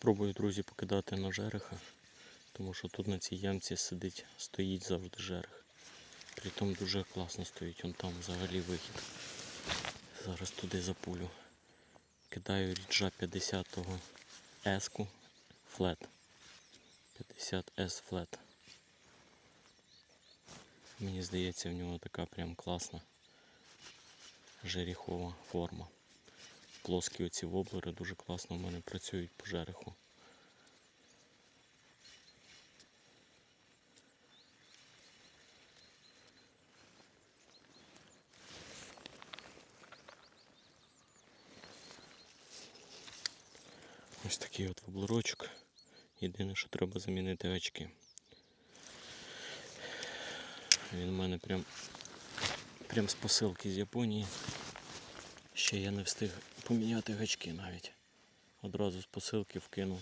Спробую, друзі, покидати на жереха, тому що тут на цій ямці сидить, стоїть завжди жерех. Притом дуже класно стоїть, он там взагалі вихід. Зараз туди запулю. Кидаю ріджа 50-го S-ку флет. 50S флет. Мені здається, в нього така прям класна жерехова форма. Плоскі оці воблери дуже класно в мене працюють по жереху. Ось такий от воблерочок. Єдине, що треба замінити очки. Він у мене прям, прям з посилки з Японії. Ще я не встиг поміняти гачки навіть. Одразу з посилки вкинув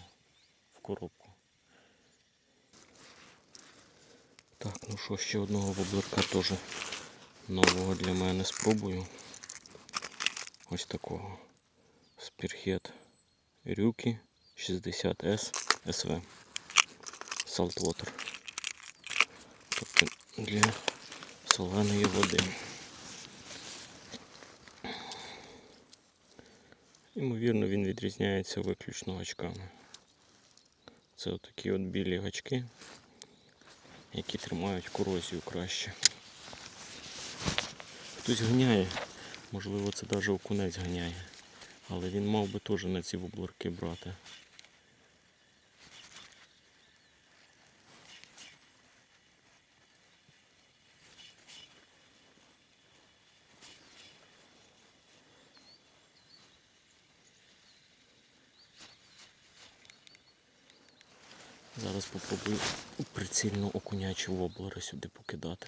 в коробку. Так, ну що, ще одного воблерка теж нового для мене спробую. Ось такого. Спірхет Рюки 60S SV Saltwater. Тобто для соленої води. Ймовірно, він відрізняється виключно гачками. Це отакі от білі гачки, які тримають корозію краще. Хтось ганяє, можливо це навіть окунець ганяє, але він мав би теж на ці воблерки брати. Зараз попробую прицільно окунячі воблери сюди покидати.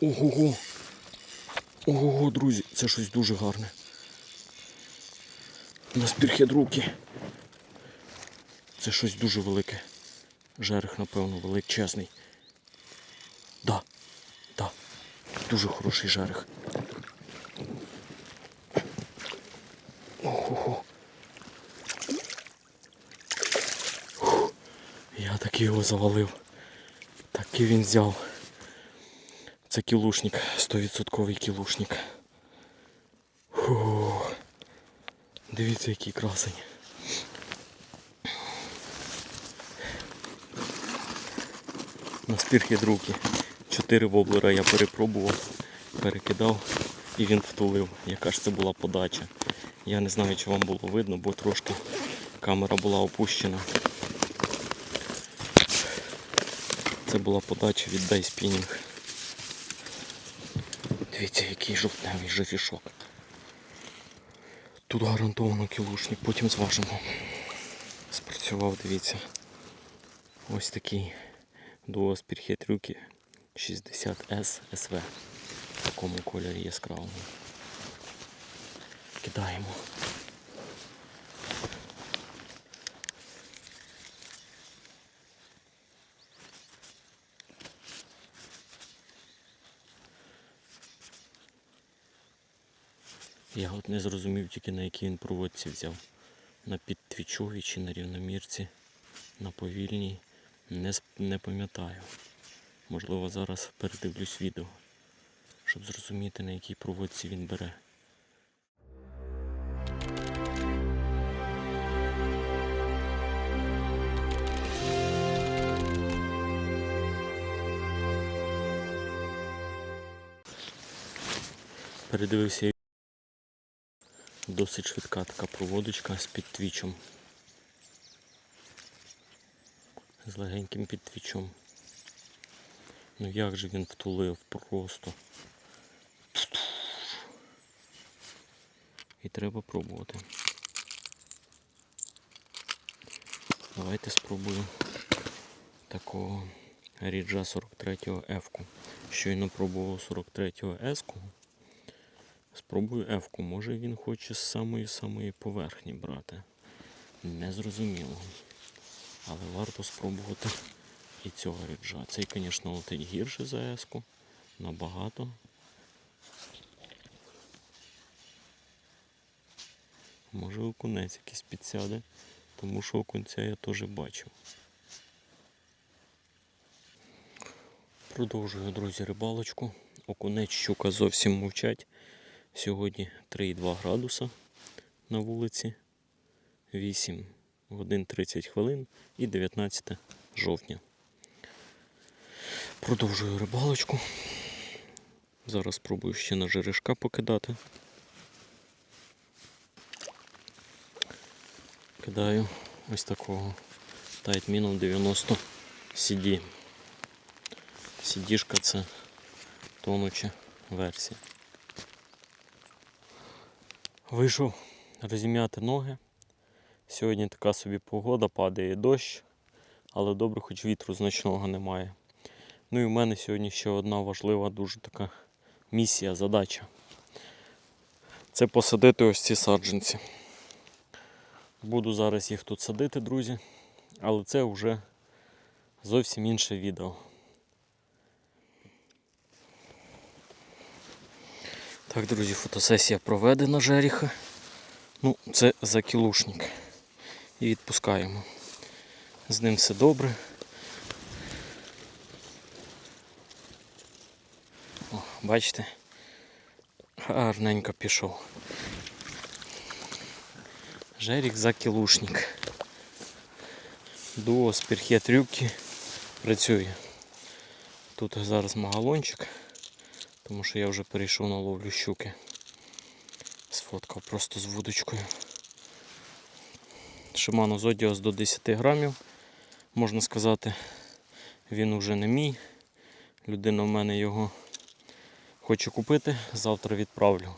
Ого-го! Ого, друзі, це щось дуже гарне. На спірхід руки. Це щось дуже велике. Жерех, напевно, величезний. Да, да. Дуже хороший жерех. Ого. Я таки його завалив. Таки він взяв. Це кілушник, 100% кілушник. Фу. Дивіться, який красень. На спірхід руки. Чотири воблера я перепробував, перекидав і він втулив. Яка ж це була подача. Я не знаю, чи вам було видно, бо трошки камера була опущена. Це була подача від Дай Spinning. Дивіться, який жовтневий жирішок. Тут гарантовано кілушник, потім зважимо. Спрацював, дивіться. Ось такий дуос Пірхетрюки 60S SV. В такому кольорі яскравому. Кидаємо. Я от не зрозумів тільки на якій він проводці взяв. На підтвічовій чи на рівномірці, на повільній. Не, не пам'ятаю. Можливо, зараз передивлюсь відео, щоб зрозуміти на якій проводці він бере. Передивився Досить швидка така проводочка з підтвічом. З легеньким підтвічом. Ну як же він втулив просто. І треба пробувати. Давайте спробую такого ріджа 43-го F-ку. Щойно пробував 43-го S-ку. Спробую ефку. Може він хоче з самої самої поверхні брати. Незрозуміло. Але варто спробувати і цього ріджа. Цей, звісно, летить гірше за еску. Набагато. Може окунець якийсь підсяде, тому що окунця я теж бачив. Продовжую, друзі, рибалочку. Окунець щука зовсім мовчать. Сьогодні 3,2 градуса на вулиці. 8 годин 30 хвилин і 19 жовтня. Продовжую рибалочку. Зараз спробую ще на жерешка покидати. Кидаю ось такого Тайтміном 90 CD. CD-шка це тонуча версія. Вийшов розім'яти ноги. Сьогодні така собі погода, падає дощ, але добре, хоч вітру значного немає. Ну і в мене сьогодні ще одна важлива дуже така місія, задача. Це посадити ось ці саджанці. Буду зараз їх тут садити, друзі, але це вже зовсім інше відео. Так, друзі, фотосесія проведена жеріха. Ну, це закілушник. І відпускаємо. З ним все добре. О, бачите? Гарненько пішов. Жерік закілушник. Дуо спірхет рюбки працює. Тут зараз магалончик, тому що я вже перейшов на ловлю щуки. Сфоткав просто з вудочкою. Shimano Zodios до 10 грамів, можна сказати, він уже не мій. Людина в мене його хоче купити, завтра відправлю.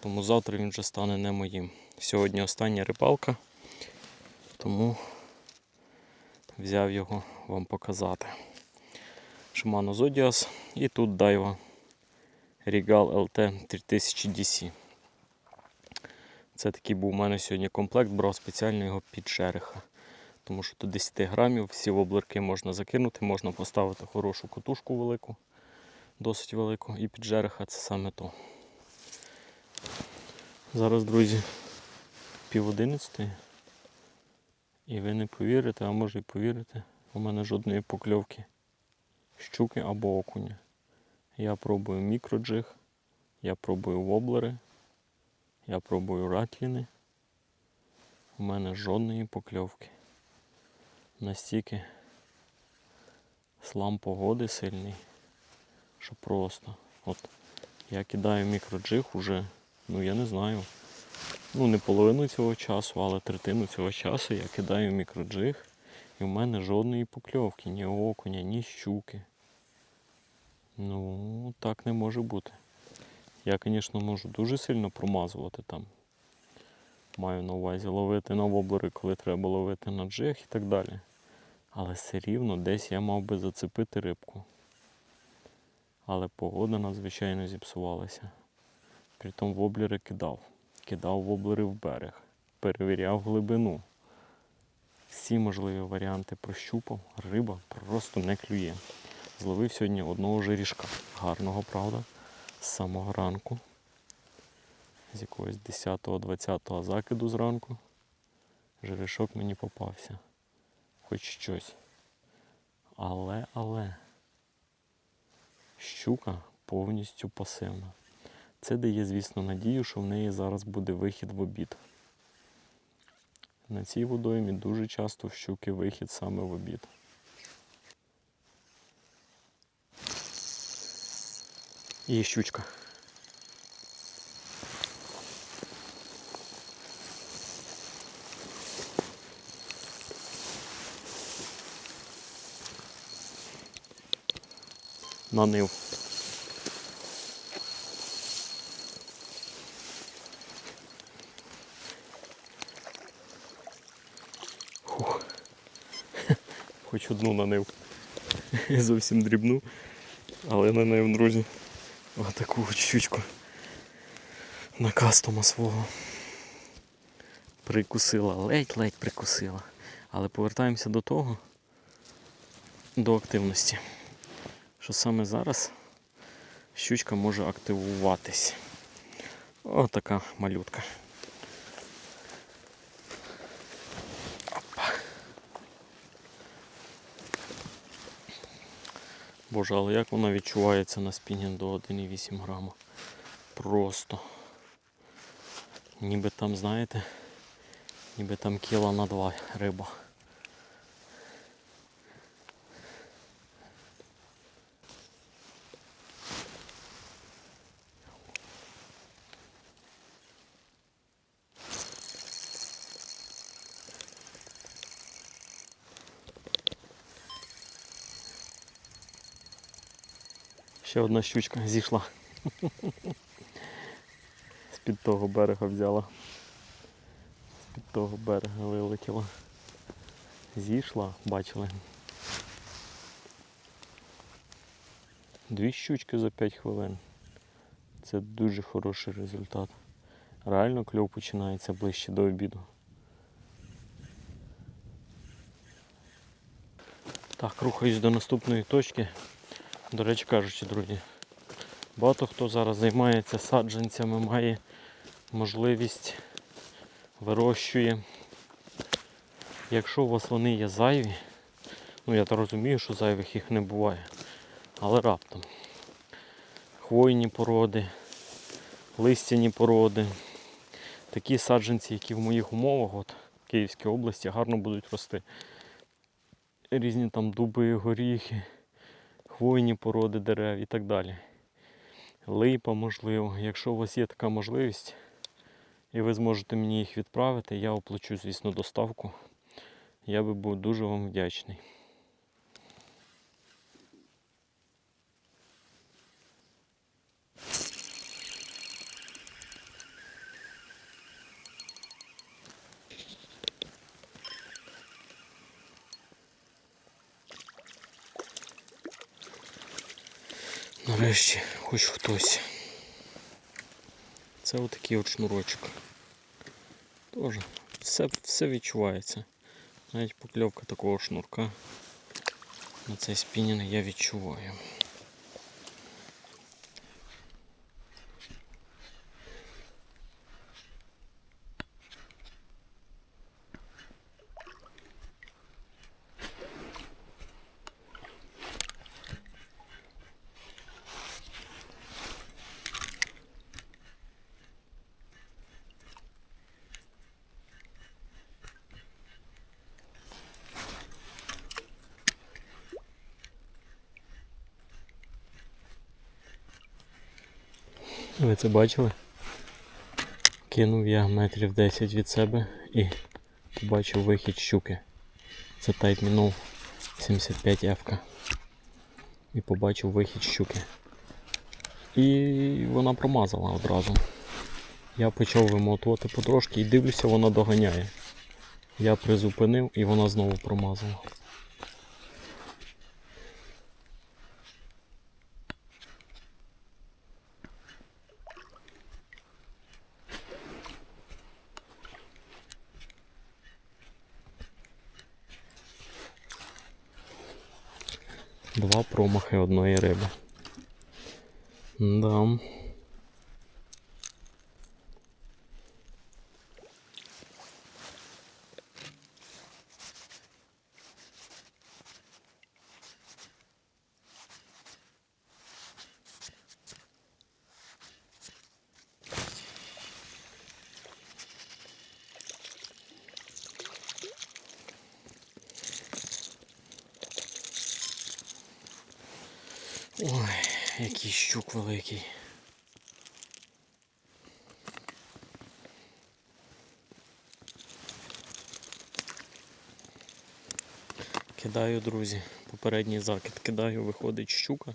Тому завтра він вже стане не моїм. Сьогодні остання рибалка, тому взяв його вам показати. Shimano Zodias і тут Daiwa Regal LT 3000 DC. Це такий був у мене сьогодні комплект, брав спеціально його під жереха. Тому що до 10 грамів всі воблерки можна закинути, можна поставити хорошу котушку велику, досить велику, і під жереха це саме то. Зараз, друзі, пів одинадцятої. І ви не повірите, а може і повірите, у мене жодної покльовки щуки або окуня. Я пробую мікроджиг, я пробую воблери, я пробую ратліни. У мене жодної покльовки. Настільки слам погоди сильний, що просто. От я кидаю мікроджиг уже, ну я не знаю. Ну, не половину цього часу, але третину цього часу я кидаю мікроджиг. І в мене жодної покльовки, ні окуня, ні щуки. Ну, так не може бути. Я, звісно, можу дуже сильно промазувати там. Маю на увазі ловити на воблери, коли треба ловити на джиг і так далі. Але все рівно десь я мав би зацепити рибку. Але погода надзвичайно зіпсувалася. Притом воблери кидав. Кидав воблери в берег, перевіряв глибину. Всі можливі варіанти прощупав, риба просто не клює. Зловив сьогодні одного жерішка. Гарного, правда, з самого ранку. З якогось 10-20 закиду зранку. Жерешок мені попався. Хоч щось. Але, але щука повністю пасивна. Це дає, звісно, надію, що в неї зараз буде вихід в обід. На цій водоймі дуже часто в щуки вихід саме в обід. Є щучка. Фух. Хоч одну нанив. Зовсім дрібну, але нанив, друзі. Отаку от щучку. на кастома свого. Прикусила, ледь-ледь прикусила. Але повертаємося до того, до активності. Що саме зараз щучка може активуватись. Отака малютка. Боже, але як вона відчувається на спінінг до 1,8 грама. Просто. Ніби там, знаєте, ніби там кіла на два риба. Ще одна щучка зійшла. З-під того берега взяла. З-під того берега вилетіла. Зійшла, бачили. Дві щучки за 5 хвилин. Це дуже хороший результат. Реально кльов починається ближче до обіду. Так, рухаюсь до наступної точки. До речі кажучи, друзі, багато хто зараз займається саджанцями, має можливість, вирощує. Якщо у вас вони є зайві, ну я то розумію, що зайвих їх не буває, але раптом хвойні породи, листяні породи, такі саджанці, які в моїх умовах, от в Київській області, гарно будуть рости. Різні там дуби, горіхи хвойні породи дерев і так далі. Липа, можливо. Якщо у вас є така можливість і ви зможете мені їх відправити, я оплачу, звісно, доставку. Я би був дуже вам вдячний. Нарешті хоч хтось. Це отакий от шнурочок. Тоже все, все відчувається. Навіть покльовка такого шнурка на цей спінінг я відчуваю. Ви це бачили? Кинув я метрів 10 від себе і побачив вихід щуки. Це Type Minnow 75 f І побачив вихід щуки. І вона промазала одразу. Я почав вимотувати потрошки і дивлюся, вона доганяє. Я призупинив і вона знову промазала. Два промахи одної риби. Да. Великий. Кидаю, друзі, попередній закид кидаю, виходить щука,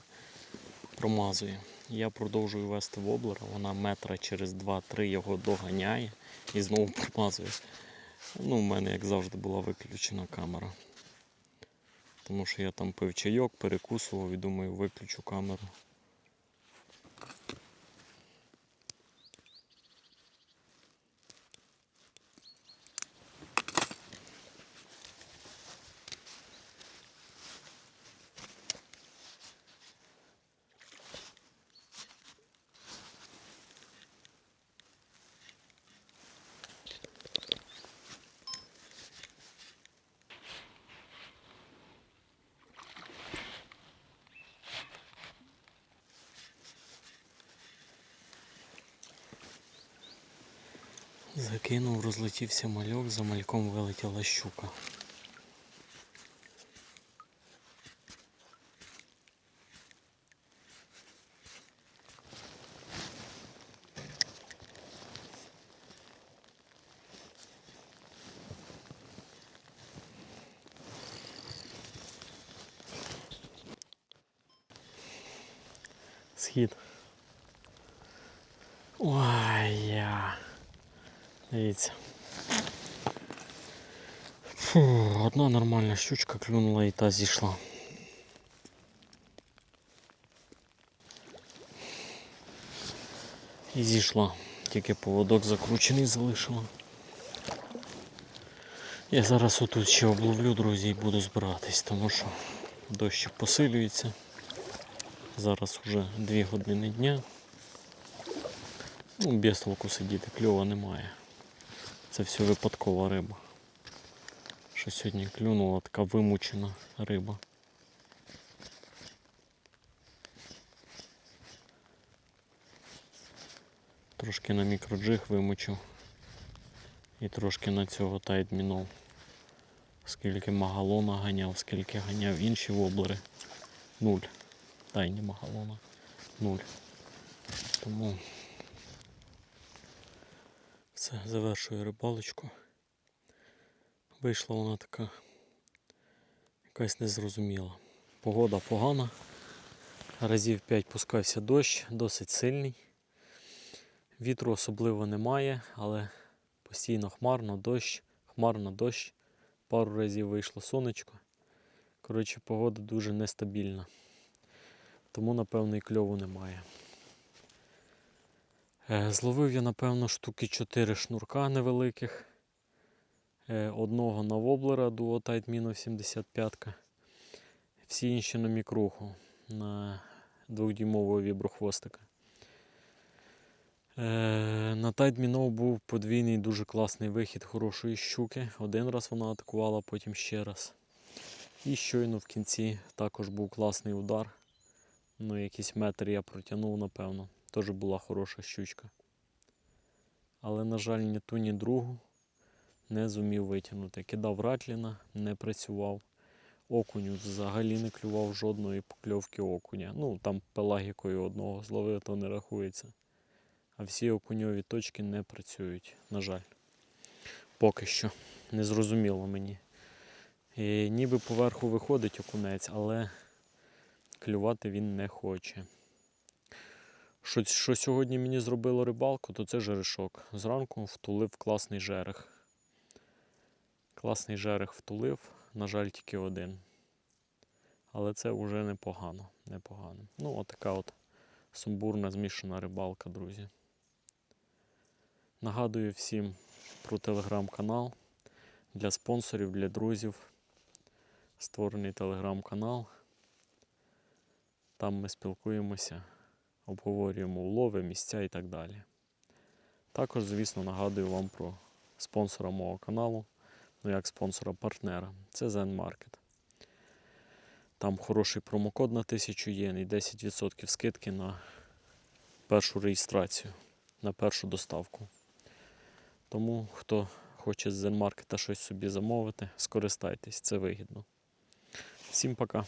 промазує. Я продовжую вести воблера, вона метра через 2-3 його доганяє і знову промазує. Ну, в мене, як завжди, була виключена камера. Тому що я там пив чайок, перекусував і думаю, виключу камеру. Закинув, розлетівся мальок, за мальком вилетіла щука. Схід. Я. Дивіться. Фу, одна нормальна щучка клюнула і та зійшла. І зійшла. Тільки поводок закручений залишила. Я зараз отут ще обловлю, друзі, і буду збиратись, тому що дощ посилюється. Зараз вже 2 години дня. Ну, без толку сидіти, кльова немає. Це все випадкова риба. Що сьогодні клюнула така вимучена риба. Трошки на мікроджиг вимучив. І трошки на цього тайтмінов. Скільки магалона ганяв, скільки ганяв інші воблери. Нуль. Тайні магалона. Нуль. Тому все, завершую рибалочку. Вийшла вона така якась незрозуміла. Погода погана. Разів 5 пускався дощ, досить сильний. Вітру особливо немає, але постійно хмарно, дощ, хмарно дощ. Пару разів вийшло сонечко. Коротше, погода дуже нестабільна. Тому, напевно, і кльову немає. Е, Зловив я, напевно, штуки 4 шнурка невеликих. Е, Одного на воблера Duo Tight Minnow 75. Всі інші на мікруху на двохдюймового віброхвостика. Е, На Minnow був подвійний дуже класний вихід хорошої щуки. Один раз вона атакувала, потім ще раз. І щойно в кінці також був класний удар. Ну, якийсь метр я протягнув, напевно. Теж була хороша щучка. Але, на жаль, ні ту, ні другу не зумів витягнути. Кидав ратліна, не працював. Окуню взагалі не клював жодної покльовки окуня. Ну, там пелагікою одного зловив, то не рахується. А всі окуньові точки не працюють, на жаль. Поки що. Не зрозуміло мені. І ніби поверху виходить окунець, але клювати він не хоче. Що, що сьогодні мені зробило рибалку, то це жерешок. Зранку втулив класний жерех. Класний жерех втулив, на жаль, тільки один. Але це вже непогано. непогано. Ну, отака от сумбурна змішана рибалка, друзі. Нагадую всім про телеграм-канал для спонсорів, для друзів. Створений телеграм-канал. Там ми спілкуємося, обговорюємо улови, місця і так далі. Також, звісно, нагадую вам про спонсора мого каналу, ну як спонсора-партнера. Це Zen Market. Там хороший промокод на 1000 єн і 10% скидки на першу реєстрацію, на першу доставку. Тому, хто хоче з Zen Market щось собі замовити, скористайтесь, це вигідно. Всім пока.